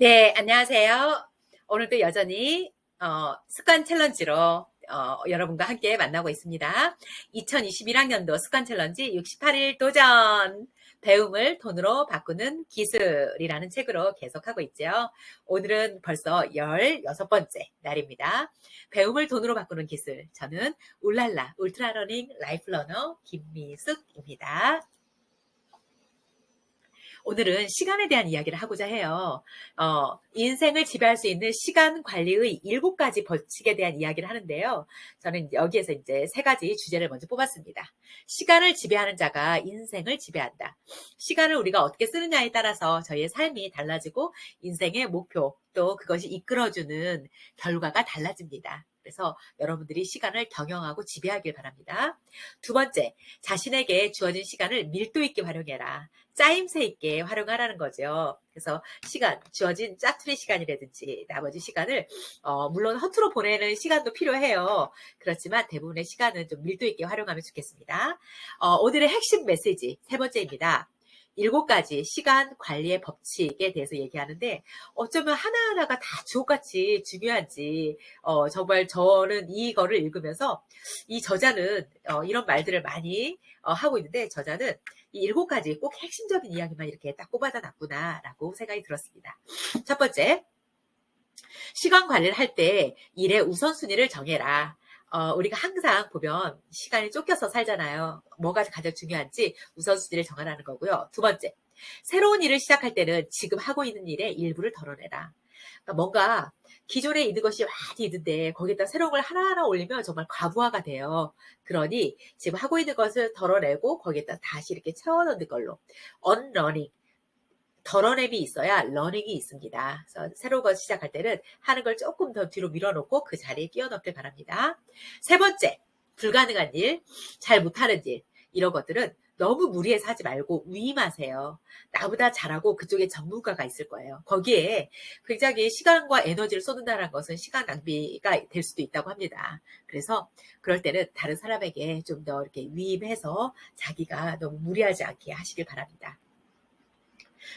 네, 안녕하세요. 오늘도 여전히 어, 습관 챌린지로 어, 여러분과 함께 만나고 있습니다. 2021학년도 습관 챌린지 68일 도전! 배움을 돈으로 바꾸는 기술이라는 책으로 계속하고 있죠. 오늘은 벌써 16번째 날입니다. 배움을 돈으로 바꾸는 기술. 저는 울랄라 울트라러닝 라이프러너 김미숙입니다. 오늘은 시간에 대한 이야기를 하고자 해요. 어, 인생을 지배할 수 있는 시간 관리의 일곱 가지 법칙에 대한 이야기를 하는데요. 저는 여기에서 이제 세 가지 주제를 먼저 뽑았습니다. 시간을 지배하는 자가 인생을 지배한다. 시간을 우리가 어떻게 쓰느냐에 따라서 저희의 삶이 달라지고 인생의 목표 또 그것이 이끌어주는 결과가 달라집니다. 그래서 여러분들이 시간을 경영하고 지배하길 바랍니다. 두 번째, 자신에게 주어진 시간을 밀도 있게 활용해라. 짜임새 있게 활용하라는 거죠. 그래서 시간, 주어진 짜투리 시간이라든지 나머지 시간을 어, 물론 허투루 보내는 시간도 필요해요. 그렇지만 대부분의 시간은 좀 밀도 있게 활용하면 좋겠습니다. 어, 오늘의 핵심 메시지 세 번째입니다. 일곱 가지 시간 관리의 법칙에 대해서 얘기하는데 어쩌면 하나하나가 다 주옥같이 중요한지 어, 정말 저는 이거를 읽으면서 이 저자는 어, 이런 말들을 많이 어, 하고 있는데 저자는 이 일곱 가지 꼭 핵심적인 이야기만 이렇게 딱 꼽아다 놨구나라고 생각이 들었습니다. 첫 번째, 시간 관리를 할 때 일의 우선순위를 정해라. 어, 우리가 항상 보면 시간이 쫓겨서 살잖아요. 뭐가 가장 중요한지 우선순위를 정하라는 거고요. 두 번째, 새로운 일을 시작할 때는 지금 하고 있는 일의 일부를 덜어내라. 그러니까 뭔가 기존에 있는 것이 많이 있는데 거기에다 새로운 걸 하나하나 올리면 정말 과부하가 돼요. 그러니 지금 하고 있는 것을 덜어내고 거기에다 다시 이렇게 채워넣는 걸로 언러닝 덜어냄이 있어야 러닝이 있습니다. 그래서 새로운 걸 시작할 때는 하는 걸 조금 더 뒤로 밀어놓고 그 자리에 끼워 넣길 바랍니다. 세 번째, 불가능한 일, 잘 못하는 일, 이런 것들은 너무 무리해서 하지 말고 위임하세요. 나보다 잘하고 그쪽에 전문가가 있을 거예요. 거기에 굉장히 시간과 에너지를 쏟는다는 것은 시간 낭비가 될 수도 있다고 합니다. 그래서 그럴 때는 다른 사람에게 좀 더 이렇게 위임해서 자기가 너무 무리하지 않게 하시길 바랍니다.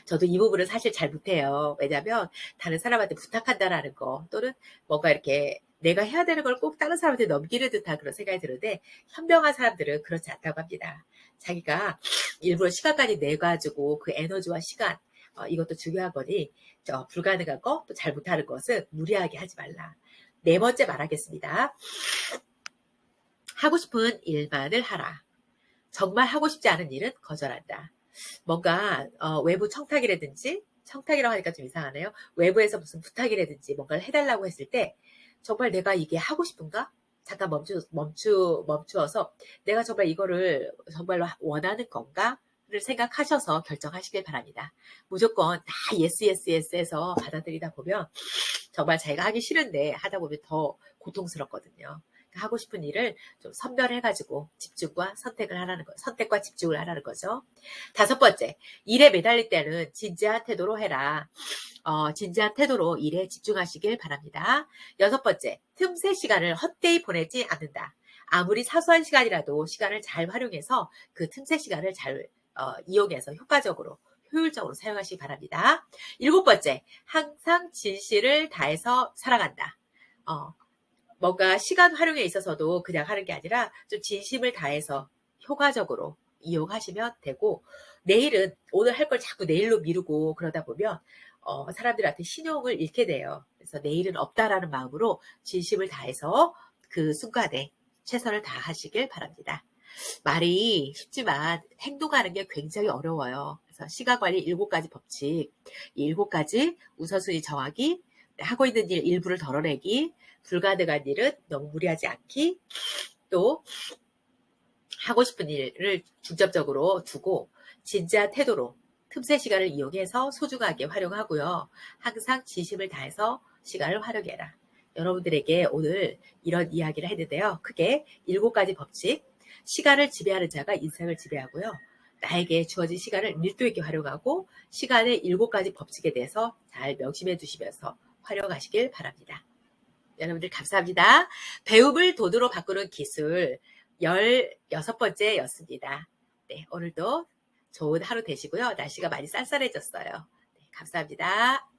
저도 이 부분을 사실 잘 못해요. 왜냐하면 다른 사람한테 부탁한다라는 거 또는 뭔가 이렇게 내가 해야 되는 걸 꼭 다른 사람한테 넘기는 듯한 그런 생각이 드는데 현명한 사람들은 그렇지 않다고 합니다. 자기가 일부러 시간까지 내가지고 그 에너지와 시간 어, 이것도 중요한 거니 저 불가능한 거 또 잘 못하는 것은 무리하게 하지 말라. 네 번째 말하겠습니다. 하고 싶은 일만을 하라. 정말 하고 싶지 않은 일은 거절한다. 뭔가 어, 외부 청탁이라든지 청탁이라고 하니까 좀 이상하네요. 외부에서 무슨 부탁이라든지 뭔가를 해달라고 했을 때 정말 내가 이게 하고 싶은가? 잠깐 멈추, 멈추, 멈추어서 내가 정말 이거를 정말로 원하는 건가? 를 생각하셔서 결정하시길 바랍니다. 무조건 다 예스 예스 예스 해서 받아들이다 보면 정말 자기가 하기 싫은데 하다 보면 더 고통스럽거든요. 하고 싶은 일을 좀 선별해가지고 집중과 선택을 하라는 거, 선택과 집중을 하라는 거죠. 다섯 번째, 일에 매달릴 때는 진지한 태도로 해라. 어, 진지한 태도로 일에 집중하시길 바랍니다. 여섯 번째, 틈새 시간을 헛되이 보내지 않는다. 아무리 사소한 시간이라도 시간을 잘 활용해서 그 틈새 시간을 잘 어, 이용해서 효과적으로 효율적으로 사용하시기 바랍니다. 일곱 번째, 항상 진실을 다해서 살아간다. 어, 뭔가 시간 활용에 있어서도 그냥 하는 게 아니라 좀 진심을 다해서 효과적으로 이용하시면 되고 내일은 오늘 할 걸 자꾸 내일로 미루고 그러다 보면 어, 사람들한테 신용을 잃게 돼요. 그래서 내일은 없다라는 마음으로 진심을 다해서 그 순간에 최선을 다하시길 바랍니다. 말이 쉽지만 행동하는 게 굉장히 어려워요. 그래서 시간 관리 일곱 가지 법칙, 이 일곱 가지 우선순위 정하기, 하고 있는 일 일부를 덜어내기, 불가능한 일은 너무 무리하지 않기, 또 하고 싶은 일을 중점적으로 두고 진지한 태도로 틈새 시간을 이용해서 소중하게 활용하고요. 항상 진심을 다해서 시간을 활용해라. 여러분들에게 오늘 이런 이야기를 했는데요. 크게 일곱 가지 법칙, 시간을 지배하는 자가 인생을 지배하고요. 나에게 주어진 시간을 밀도 있게 활용하고 시간의 일곱 가지 법칙에 대해서 잘 명심해 두시면서 활용하시길 바랍니다. 여러분들 감사합니다. 배움을 돈으로 바꾸는 기술 16번째였습니다. 네, 오늘도 좋은 하루 되시고요. 날씨가 많이 쌀쌀해졌어요. 네, 감사합니다.